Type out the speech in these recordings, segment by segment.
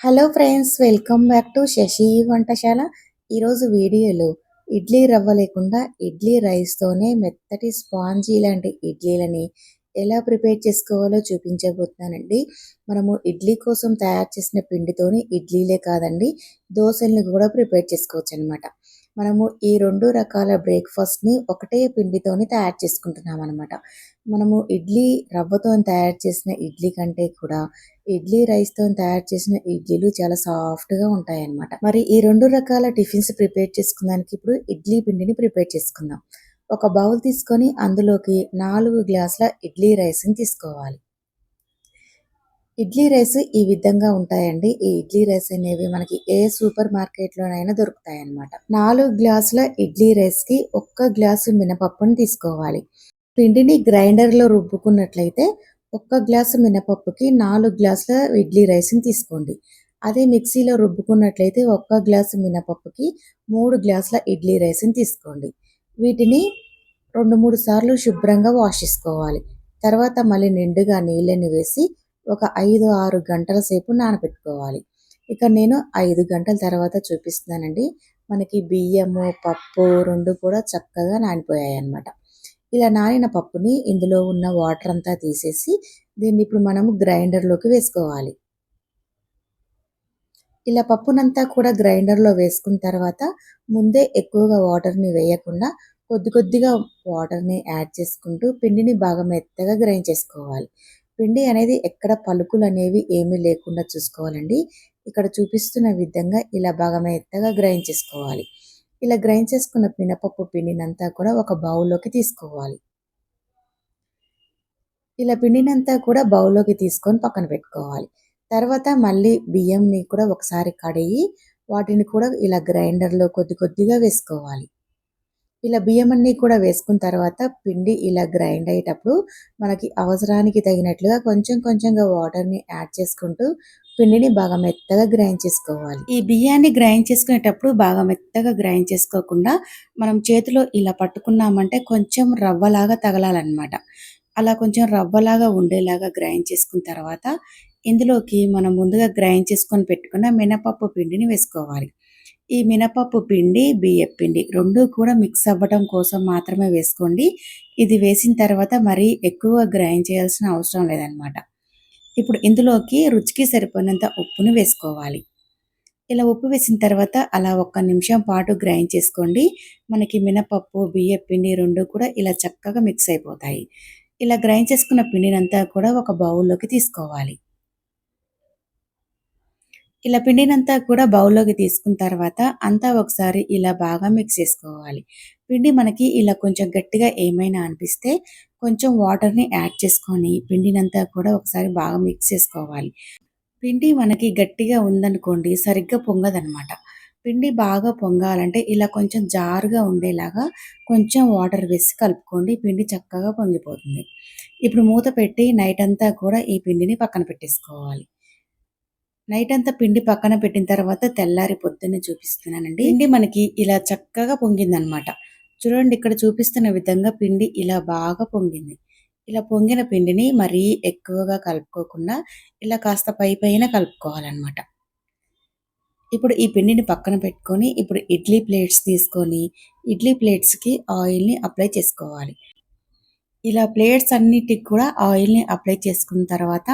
Hello friends welcome back to Shashi Vantashala. ఈరోజు వీడియోలో ఇడ్లీ రవ్వ లేకుండా ఇడ్లీ రైస్తోనే మెత్తటి స్పాంజీ లాంటి ఇడ్లీలని ఎలా ప్రిపేర్ చేసుకోవాలో చూపించబోతున్నానండి. మనము ఇడ్లీ కోసం తయారు చేసిన పిండితోనే ఇడ్లీలే కాదండి దోశల్ని కూడా ప్రిపేర్ చేసుకోవచ్చు అనమాట మనము ఈ రెండు రకాల బ్రేక్ఫాస్ట్ని ఒకటే పిండితోని తయారు చేసుకుంటున్నాం అనమాట మనము ఇడ్లీ రవ్వతో తయారు చేసిన ఇడ్లీ కంటే కూడా ఇడ్లీ రైస్తో తయారు చేసిన ఇడ్లీలు చాలా సాఫ్ట్గా ఉంటాయి అన్నమాట మరి ఈ రెండు రకాల టిఫిన్స్ ప్రిపేర్ చేసుకున్నానికి ఇప్పుడు ఇడ్లీ పిండిని ప్రిపేర్ చేసుకుందాం. ఒక బౌల్ తీసుకొని అందులోకి నాలుగు గ్లాసుల ఇడ్లీ రైస్ని తీసుకోవాలి. ఇడ్లీ రైస్ ఈ విధంగా ఉంటాయండి. ఈ ఇడ్లీ రైస్ అనేవి మనకి ఏ సూపర్ మార్కెట్లోనైనా దొరుకుతాయి అన్నమాట నాలుగు గ్లాసుల ఇడ్లీ రైస్కి ఒక్క గ్లాసు మినపప్పుని తీసుకోవాలి. పిండిని గ్రైండర్లో రుబ్బుకున్నట్లయితే ఒక్క గ్లాసు మినపప్పుకి నాలుగు గ్లాసుల ఇడ్లీ రైస్ని తీసుకోండి. అదే మిక్సీలో రుబ్బుకున్నట్లయితే ఒక్క గ్లాసు మినపప్పుకి మూడు గ్లాసుల ఇడ్లీ రైస్ని తీసుకోండి. వీటిని రెండు మూడు సార్లు శుభ్రంగా వాష్ చేసుకోవాలి. తర్వాత మళ్ళీ నిండుగా నీళ్ళని వేసి ఒక ఐదు ఆరు గంటల సేపు నానబెట్టుకోవాలి. ఇక నేను ఐదు గంటల తర్వాత చూపిస్తున్నానండి. మనకి బియ్యము పప్పు రెండు కూడా చక్కగా నానిపోయాయి అన్నమాట ఇలా నానిన పప్పుని ఇందులో ఉన్న వాటర్ అంతా తీసేసి దీన్ని ఇప్పుడు మనము గ్రైండర్లోకి వేసుకోవాలి. ఇలా పప్పునంతా కూడా గ్రైండర్లో వేసుకున్న తర్వాత ముందే ఎక్కువగా వాటర్ని వేయకుండా కొద్ది కొద్దిగా వాటర్ని యాడ్ చేసుకుంటూ పిండిని బాగా మెత్తగా గ్రైండ్ చేసుకోవాలి. పిండి అనేది ఎక్కడ పలుకులు అనేవి ఏమీ లేకుండా చూసుకోవాలండి. ఇక్కడ చూపిస్తున్న విధంగా ఇలా బాగా మెత్తగా గ్రైండ్ చేసుకోవాలి. ఇలా గ్రైండ్ చేసుకున్న మినపప్పు పిండినంతా కూడా ఒక బౌల్లోకి తీసుకోవాలి. ఇలా పిండినంతా కూడా బౌల్లోకి తీసుకొని పక్కన పెట్టుకోవాలి. తర్వాత మళ్ళీ బియ్యంని కూడా ఒకసారి కడిగి వాటిని కూడా ఇలా గ్రైండర్లో కొద్ది కొద్దిగా వేసుకోవాలి. ఇలా బియ్యం అన్నీ కూడా వేసుకున్న తర్వాత పిండి ఇలా గ్రైండ్ అయ్యేటప్పుడు మనకి అవసరానికి తగినట్లుగా కొంచెం కొంచెంగా వాటర్ని యాడ్ చేసుకుంటూ పిండిని బాగా మెత్తగా గ్రైండ్ చేసుకోవాలి. ఈ బియ్యాన్ని గ్రైండ్ చేసుకునేటప్పుడు బాగా మెత్తగా గ్రైండ్ చేసుకోకుండా మనం చేతిలో ఇలా పట్టుకున్నామంటే కొంచెం రవ్వలాగా తగలాలన్నమాట. అలా కొంచెం రవ్వలాగా ఉండేలాగా గ్రైండ్ చేసుకున్న తర్వాత ఇందులోకి మనం ముందుగా గ్రైండ్ చేసుకొని పెట్టుకున్న మినపప్పు పిండిని వేసుకోవాలి. ఈ మినపప్పు పిండి బియ్యం పిండి రెండు కూడా మిక్స్ అవ్వడం కోసం మాత్రమే వేసుకోండి. ఇది వేసిన తర్వాత మరీ ఎక్కువ గ్రైండ్ చేయాల్సిన అవసరం లేదనమాట ఇప్పుడు ఇందులోకి రుచికి సరిపోయినంత ఉప్పును వేసుకోవాలి. ఇలా ఉప్పు వేసిన తర్వాత అలా ఒక్క నిమిషం పాటు గ్రైండ్ చేసుకోండి. మనకి మినపప్పు బియ్య పిండి రెండు కూడా ఇలా చక్కగా మిక్స్ అయిపోతాయి. ఇలా గ్రైండ్ చేసుకున్న పిండినంతా కూడా ఒక బౌల్లోకి తీసుకోవాలి. ఇలా పిండినంతా కూడా బౌల్లోకి తీసుకున్న తర్వాత అంతా ఒకసారి ఇలా బాగా మిక్స్ చేసుకోవాలి. పిండి మనకి ఇలా కొంచెం గట్టిగా ఏమైనా అనిపిస్తే కొంచెం వాటర్ని యాడ్ చేసుకొని పిండినంతా కూడా ఒకసారి బాగా మిక్స్ చేసుకోవాలి. పిండి మనకి గట్టిగా ఉందనుకోండి సరిగ్గా పొంగదనమాట పిండి బాగా పొంగాలంటే ఇలా కొంచెం జారుగా ఉండేలాగా కొంచెం వాటర్ వేసి కలుపుకోండి పిండి చక్కగా పొంగిపోతుంది. ఇప్పుడు మూత పెట్టి నైట్ అంతా కూడా ఈ పిండిని పక్కన పెట్టేసుకోవాలి. నైట్ అంతా పిండి పక్కన పెట్టిన తర్వాత తెల్లారి పొద్దున్నే చూపిస్తున్నానండి. పిండి మనకి ఇలా చక్కగా పొంగిందనమాట. చూడండి ఇక్కడ చూపిస్తున్న విధంగా పిండి ఇలా బాగా పొంగింది. ఇలా పొంగిన పిండిని మరీ ఎక్కువగా కలుపుకోకుండా ఇలా కాస్త పై పైన కలుపుకోవాలన్నమాట ఇప్పుడు ఈ పిండిని పక్కన పెట్టుకొని ఇప్పుడు ఇడ్లీ ప్లేట్స్ తీసుకొని ఇడ్లీ ప్లేట్స్కి ఆయిల్ని అప్లై చేసుకోవాలి. ఇలా ప్లేట్స్ అన్నిటికి కూడా ఆయిల్ని అప్లై చేసుకున్న తర్వాత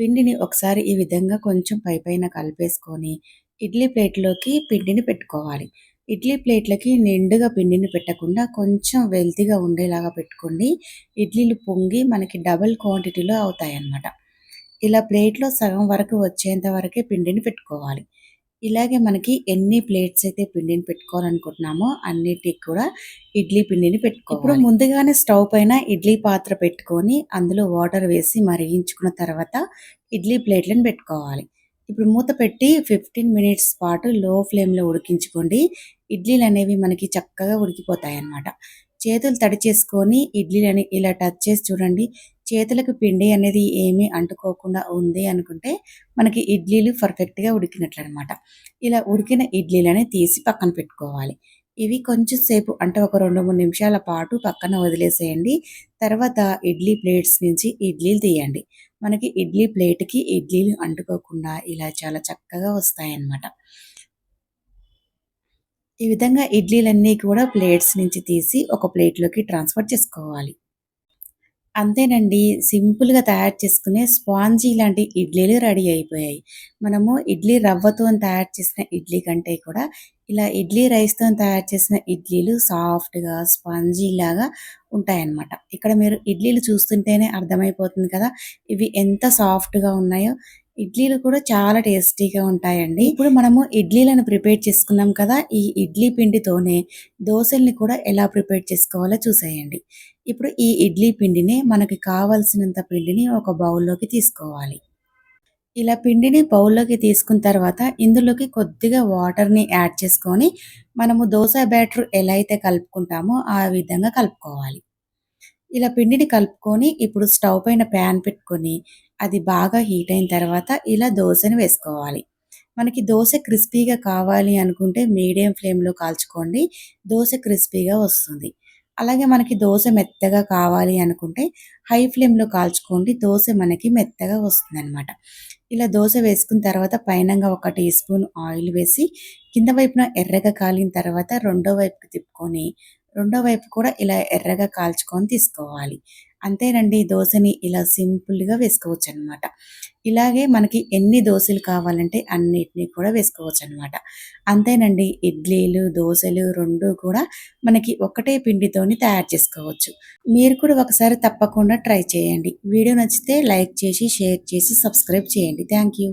పిండిని ఒకసారి ఈ విధంగా కొంచెం పైపైన కలిపేసుకొని ఇడ్లీ ప్లేట్లోకి పిండిని పెట్టుకోవాలి. ఇడ్లీ ప్లేట్లకి నిండుగా పిండిని పెట్టకుండా కొంచెం వెల్తీగా ఉండేలాగా పెట్టుకోండి. ఇడ్లీలు పొంగి మనకి డబల్ క్వాంటిటీలో అవుతాయి అన్నమాట ఇలా ప్లేట్లో సగం వరకు వచ్చేంత వరకే పిండిని పెట్టుకోవాలి. ఇలాగే మనకి ఎన్ని ప్లేట్స్ అయితే పిండిని పెట్టుకోవాలనుకుంటున్నామో అన్నిటికి కూడా ఇడ్లీ పిండిని పెట్టుకో ఇప్పుడు ముందుగానే స్టవ్ పైన ఇడ్లీ పాత్ర పెట్టుకొని అందులో వాటర్ వేసి మరిగించుకున్న తర్వాత ఇడ్లీ ప్లేట్లను పెట్టుకోవాలి. ఇప్పుడు మూత పెట్టి ఫిఫ్టీన్ మినిట్స్ పాటు లో ఫ్లేమ్లో ఉడికించుకోండి. ఇడ్లీలు అనేవి మనకి చక్కగా ఉడికిపోతాయి అన్నమాట చేతులు తడి చేసుకొని ఇడ్లీలని ఇలా టచ్ చేసి చూడండి. చేతులకు పిండి అనేది ఏమీ అంటుకోకుండా ఉంది అనుకుంటే మనకి ఇడ్లీలు పర్ఫెక్ట్గా ఉడికినట్లు అనమాట ఇలా ఉడికిన ఇడ్లీలని తీసి పక్కన పెట్టుకోవాలి ఇవి కొంచెం సేపు అంటే ఒక రెండు మూడు నిమిషాల పాటు పక్కన వదిలేసేయండి తర్వాత ఇడ్లీ ప్లేట్స్ నుంచి ఇడ్లీలు తీయండి మనకి ఇడ్లీ ప్లేట్‌కి ఇడ్లీలు అంటుకోకుండా ఇలా చాలా చక్కగా వస్తాయన్నమాట. ఈ విధంగా ఇడ్లీలన్నీ కూడా ప్లేట్స్ నుంచి తీసి ఒక ప్లేట్‌లోకి ట్రాన్స్‌ఫర్ చేసుకోవాలి. అంతేనండి. సింపుల్‌గా తయారు చేసుకునే స్పాంజీ లాంటి ఇడ్లీలు రెడీ అయిపోయాయి. మనము ఇడ్లీ రవ్వతోని తయారు చేసిన ఇడ్లీ కంటే కూడా ఇలా ఇడ్లీ రైస్తో తయారు చేసిన ఇడ్లీలు సాఫ్ట్‌గా, స్పాంజీలాగా ఉంటాయన్నమాట. ఇక్కడ మీరు ఇడ్లీలు చూస్తుంటేనే అర్థమైపోతుంది కదా! ఇవి ఎంత సాఫ్ట్‌గా ఉన్నాయో. ఇడ్లీలు కూడా చాలా టేస్టీగా ఉంటాయండి. ఇప్పుడు మనము ఇడ్లీలను ప్రిపేర్ చేసుకున్నాం కదా! ఈ ఇడ్లీ పిండితోనే దోశల్ని కూడా ఎలా ప్రిపేర్ చేసుకోవాలో చూసేయండి. ఇప్పుడు ఈ ఇడ్లీ పిండిని మనకి కావాల్సినంత పిండిని ఒక బౌల్‌లోకి తీసుకోవాలి. ఇలా పిండిని బౌల్‌లోకి తీసుకున్న తర్వాత ఇందులోకి కొద్దిగా వాటర్‌ని యాడ్ చేసుకొని మనము దోశ బ్యాటర్ ఎలా అయితే కలుపుకుంటామో ఆ విధంగా కలుపుకోవాలి. ఇలా పిండిని కలుపుకొని ఇప్పుడు స్టవ్ పైన ప్యాన్ పెట్టుకొని అది బాగా హీట్ అయిన తర్వాత ఇలా దోశని వేసుకోవాలి. మనకి దోశ క్రిస్పీగా కావాలి అనుకుంటే మీడియం ఫ్లేమ్‌లో కాల్చుకోండి. దోశ క్రిస్పీగా వస్తుంది. అలాగే మనకి దోశ మెత్తగా కావాలి అనుకుంటే హై ఫ్లేమ్‌లో కాల్చుకోండి. దోశ మనకి మెత్తగా వస్తుందనమాట. ఇలా దోశ వేసుకున్న తర్వాత పైనంగా ఒక టీ స్పూన్ ఆయిల్ వేసి కింద వైపున ఎర్రగా కాలిన తర్వాత రెండో వైపుకి తిప్పుకొని రెండో వైపు కూడా ఇలా ఎర్రగా కాల్చుకొని తీసుకోవాలి. అంతేనండి దోశని ఇలా సింపుల్‌గా వేసుకోవచ్చనమాట. ఇలాగే మనకి ఎన్ని దోశలు కావాలంటే అన్నిటినీ కూడా వేసుకోవచ్చు అనమాట అంతేనండి ఇడ్లీలు, దోశలు రెండు కూడా మనకి ఒకటే పిండితోని తయారు చేసుకోవచ్చు. మీరు కూడా ఒకసారి తప్పకుండా ట్రై చేయండి. వీడియో నచ్చితే లైక్ చేసి, షేర్ చేసి, సబ్స్క్రైబ్ చేయండి. Thank you.